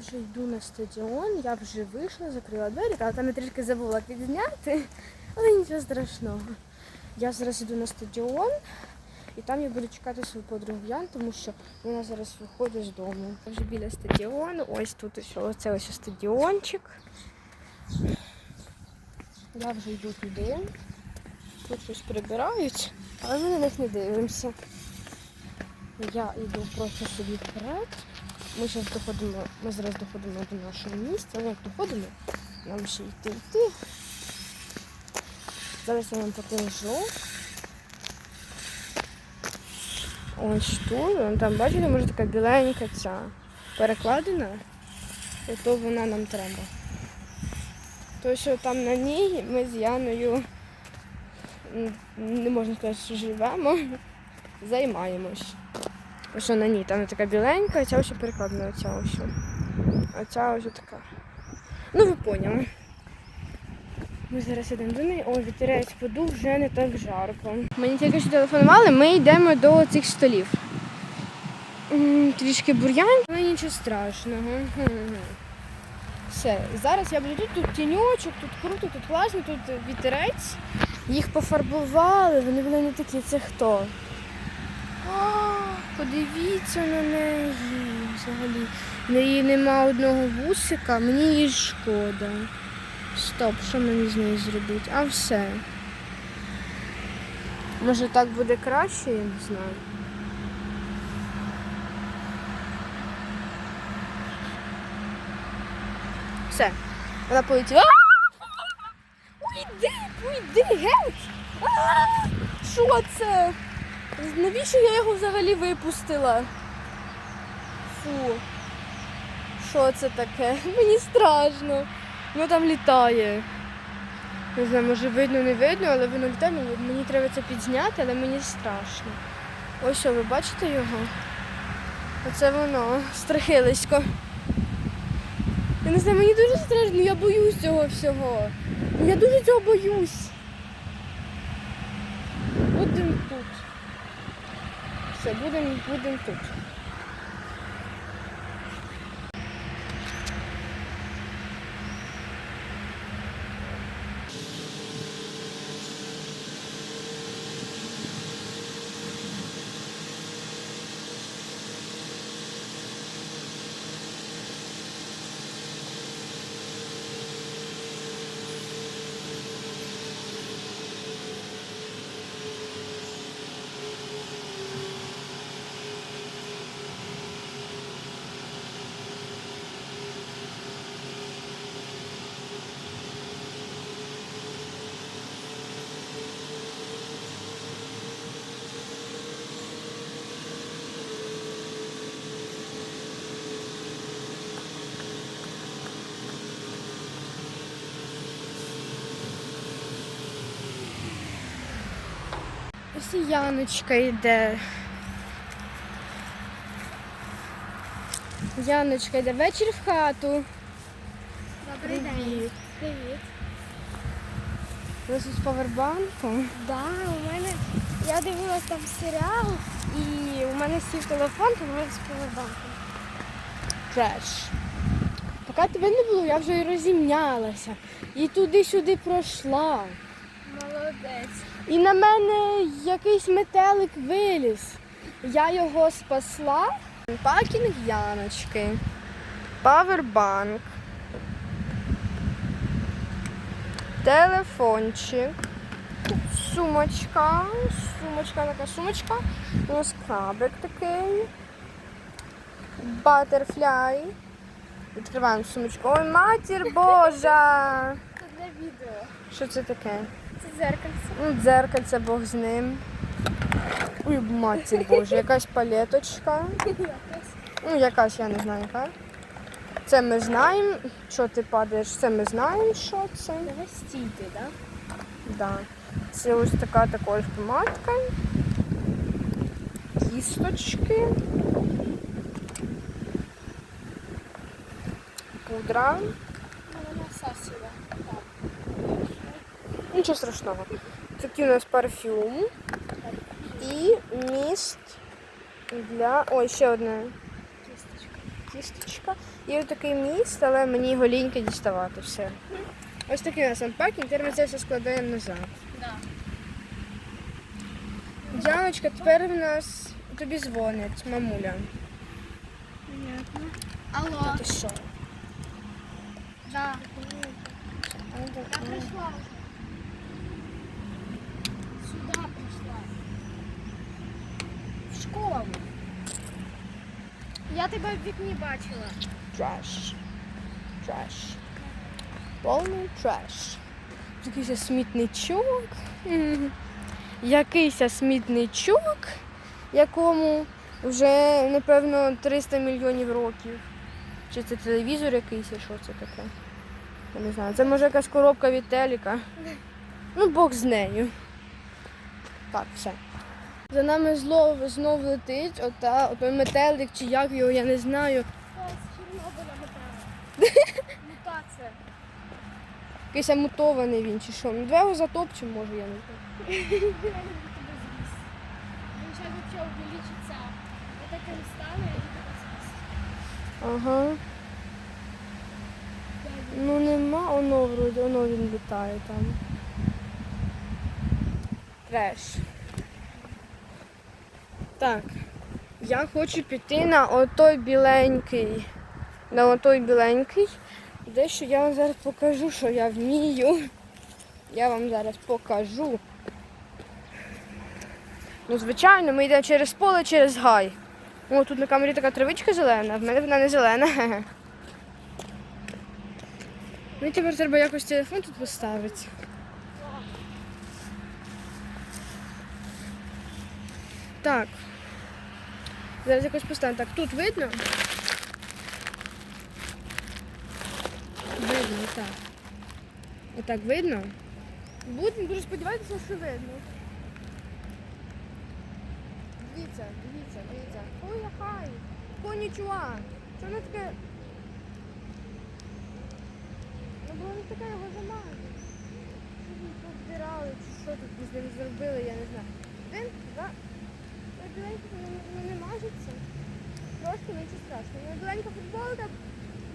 вже йду на стадіон, я вже вийшла, закрила двері, але там я трішки забула підзняти, але нічого страшного. Я зараз йду на стадіон і там я буду чекати свою подругу Ян, тому що вона зараз виходить з дому. Я вже біля стадіону, ось тут ось, оце ось стадіончик. Я вже йду туди. Тут щось прибирають, але ми на них не дивимося. Я йду просто собі вперед. Ми зараз доходимо, ми зараз доходимо до нашого місця. Ну, як доходимо, нам ще йти йти. Зараз я вам покажу. Ось тут, там бачите, може така біленька ця перекладина, то вона нам треба. То, що там на ній ми з Яною не можна сказати, що живемо, займаємось. Що на ній там така біленька, а ця ось перекладена, оця ось. А ця ось така. Ну ви поняли. Ми зараз йдемо до неї. Ой, вітерець подув, вже не так жарко. Мені тільки що телефонували, ми йдемо до цих столів. Трішки бур'ян, але нічого страшного. Все, зараз я буду тут, тут тіньочок, тут круто, тут класно, тут вітерець. Їх пофарбували, вони були не такі. Це хто? Подивіться на неї взагалі. В неї нема одного вусика, мені її шкода. Стоп, що мені з нею зробити? А все. Може так буде краще, я не знаю. Все. Вона полетіла. Уйди, уйди, геть! Що це? Навіщо я його взагалі випустила? Фу. Що це таке? Мені страшно. Воно там літає. Не знаю, може видно, не видно, але воно літає. Мені, треба це підзняти, але мені страшно. Ось що, ви бачите його? Оце воно, страхилисько. Я не знаю, мені дуже страшно, я боюсь цього всього. Я дуже цього боюсь. Будемо тут. Все, будемо будем тут. Ось і Яночка йде. Яночка йде вечір в хату. Добрий день. Привіт. Ви з павербанком. Да, у мене я дивилась там серіал і у мене сів телефон, тому я з повербанком. Треш. Поки тебе не було, я вже і розімнялася. І туди-сюди пройшла. Молодець. І на мене якийсь метелик виліз. Я його спасла. Пакінг Яночки. Павербанк. Телефончик. Сумочка. Сумочка, така сумочка. У нас крабик такий. Батерфляй. Відкриваємо сумочку. Ой, матір Божа! Це для відео. Що це таке? Це зеркальце. Ну, дзеркальце Бог з ним. Ой, матір Боже, якась палеточка. Ну, якась, я не знаю яка. Це ми знаємо, що ти падаєш, це ми знаємо, що це. Давай стійте, так? Да. Це ось така також помадка. Кісточки. Пудра. Ну, вона сасіла. Так. Нічого страшного. Такий у нас парфюм. І міст для. Ой, ще одне. Кісточка. Є такий міст, але мені його ліньки діставати все. Ось такий у нас анпакінг, тепер ми це все складаємо назад. Діаночка, тепер в нас тобі дзвонить, мамуля. Понятно. Алло. Ти що? Да. Я прийшла. Сюди прийшла. В школу. Я тебе в вікні бачила. Треш. Треш. Повний треш. Якийсь смітничок. Мгм. Якийсь смітничок, якому вже, напевно, 300 мільйонів років. Чи це телевізор якийсь, що це таке? Я не знаю. Це може якась коробка від телека. Ну, Бог з нею. Так, все. За нами зло знов летить ота, отой метелик, чи як його, я не знаю. Мутація. Якийсь мутований він чи що. Ну, давай його затопчемо, може, я не знаю. Він ще взагалі увеличиться. Вот таким стане і тебе. Ага. Ну нема, воно вроді, воно він літає там. Треш. Так. Я хочу піти на отой біленький. На отой біленький. Дещо я вам зараз покажу, що я вмію. Я вам зараз покажу. Ну, звичайно, ми йдемо через поле, через гай. О, тут на камері така травичка зелена, в мене вона не зелена. Хе-хе. Ну тепер треба якось телефон тут поставити. Так. Зараз якось поставимо. Так, тут видно? Видно, так. Отак видно? Будемо дуже сподіватися, що видно. Дивіться, дивіться, дивіться. Ой, хай. Конічуа. Що воно таке? Ну було не таке його замазати. Що ви повдирали, чи що тут з ним зробили, я не знаю. Один, два. Ой, біленько, воно не- мажеться. Трошки нічого страшного. Ну, футболка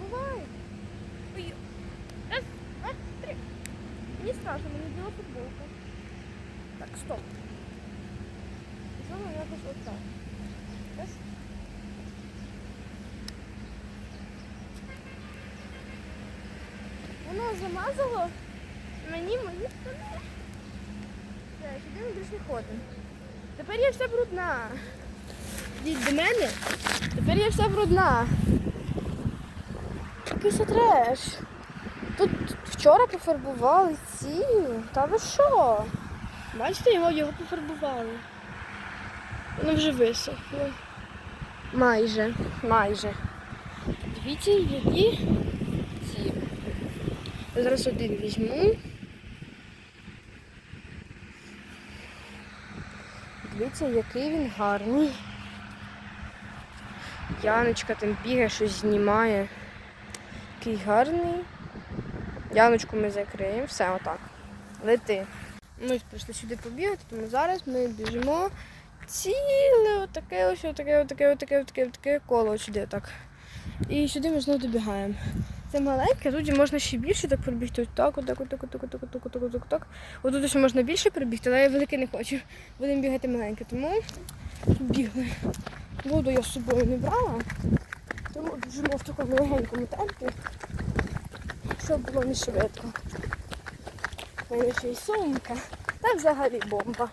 буває. Ой. Раз, два, три. Мені страшно, мені біла футболка. Так, стоп. Зробимо якось отак. Раз. Воно замазало мені мої штани. Сюди ми більше не ходимо. Тепер я вся брудна. Йдіть до мене. Тепер я вся брудна. Якийсь треш. Тут вчора пофарбували ці. Та ви що? Бачите, його, його пофарбували. Воно вже висохло. Майже, майже. Дивіться, які ці. Зараз один візьму. Дивіться, який він гарний. Яночка там бігає, щось знімає. Який гарний. Яночку ми закриємо. Все, отак. Лети. Ми прийшли сюди побігати, тому зараз ми біжимо ціле отаке ось, отаке, отаке, отаке, отаке, отаке коло сюди отак. І сюди ми знову добігаємо. Це маленьке, тут можна ще більше так пробігти. Отак, отак, отак, отак, отак, отак, отак, отак, отак. Отут ще можна більше пробігти, але я велике не хочу. Будемо бігати маленьке, тому бігли. Воду я з собою не брала, тому біжимо в такому легенькому темпі, щоб було не швидко. У мене ще й сумка, та взагалі бомба.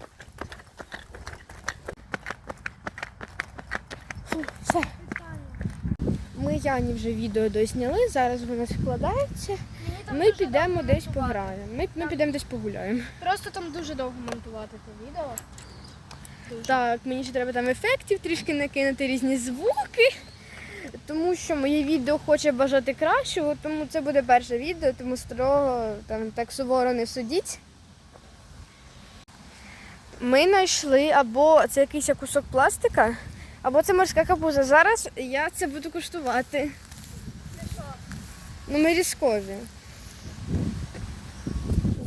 Фу, все. Ми Яні вже відео дозняли, зараз воно складається. Ми підемо десь пограємо. Ми, ми підемо десь погуляємо. Просто там дуже довго монтувати те відео. Так, мені ще треба там ефектів трішки накинути різні звуки. Тому що моє відео хоче бажати кращого, тому це буде перше відео, тому строго там так суворо не судіть. Ми знайшли або це якийсь кусок пластика, або це морська капуза. Зараз я це буду куштувати. Ну, ми різкові.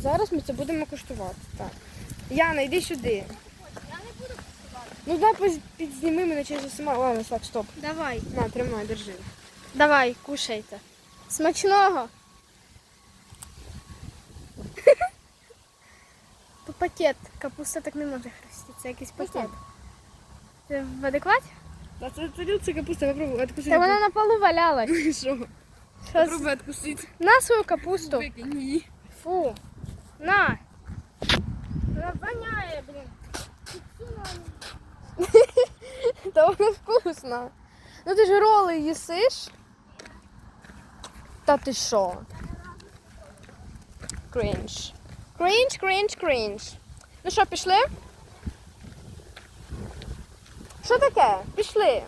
Зараз ми це будемо куштувати. Так. Яна, йди сюди. Я не буду працювати. Ну дай підзніми мене через сама. Ладно, так, стоп. Давай. На, тримай, держи. Давай, кушайте. Смачного. То пакет. Капуста так не може хрустіти. Це якийсь пакет. Ти в адекваті? А це, це, це капуста, попробуй откусити. Та вона на полу валялась. Що? Що Попробуй откусити. На свою капусту. Викинь її. Фу. На. Вона воняє, блін. Та вона вкусна. Ну ти ж роли їсиш? Та ти що? Крінж. Крінж, крінж, крінж. Ну що, пішли? Що таке? Пішли.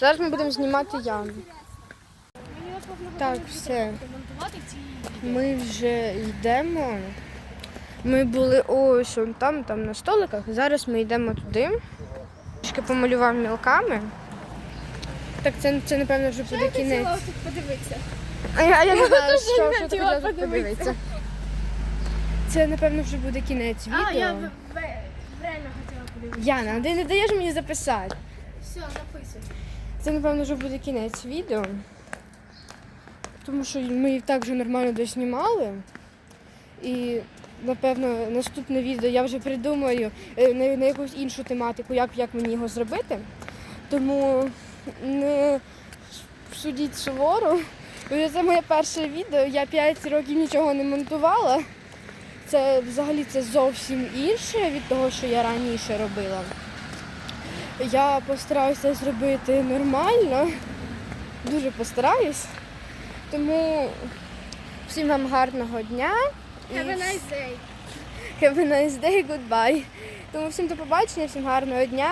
Зараз ми будемо знімати яму. Так, все. Ми вже йдемо. Ми були ось он там, там на столиках. Зараз ми йдемо туди. Трішки помалював мілками. Так, це, це напевно вже буде кінець. подивитися. А я, я не знаю, що, що ти хотіла подивитися. Це, напевно, вже буде кінець відео. А, я в- в- реально хотіла подивитися. Яна, ти не даєш мені записати. Все, записуй. Це, напевно, вже буде кінець відео. Тому що ми і так вже нормально доснімали. І, напевно, наступне відео я вже придумаю е, на, на якусь іншу тематику, як, як мені його зробити. Тому не судіть суворо. Бо Це моє перше відео. Я 5 років нічого не монтувала. Це взагалі це зовсім інше від того, що я раніше робила. Я постараюся зробити нормально, дуже постараюсь. Тому всім вам гарного дня. Have a nice day. Have a nice day, goodbye. Тому всім до побачення, всім гарного дня.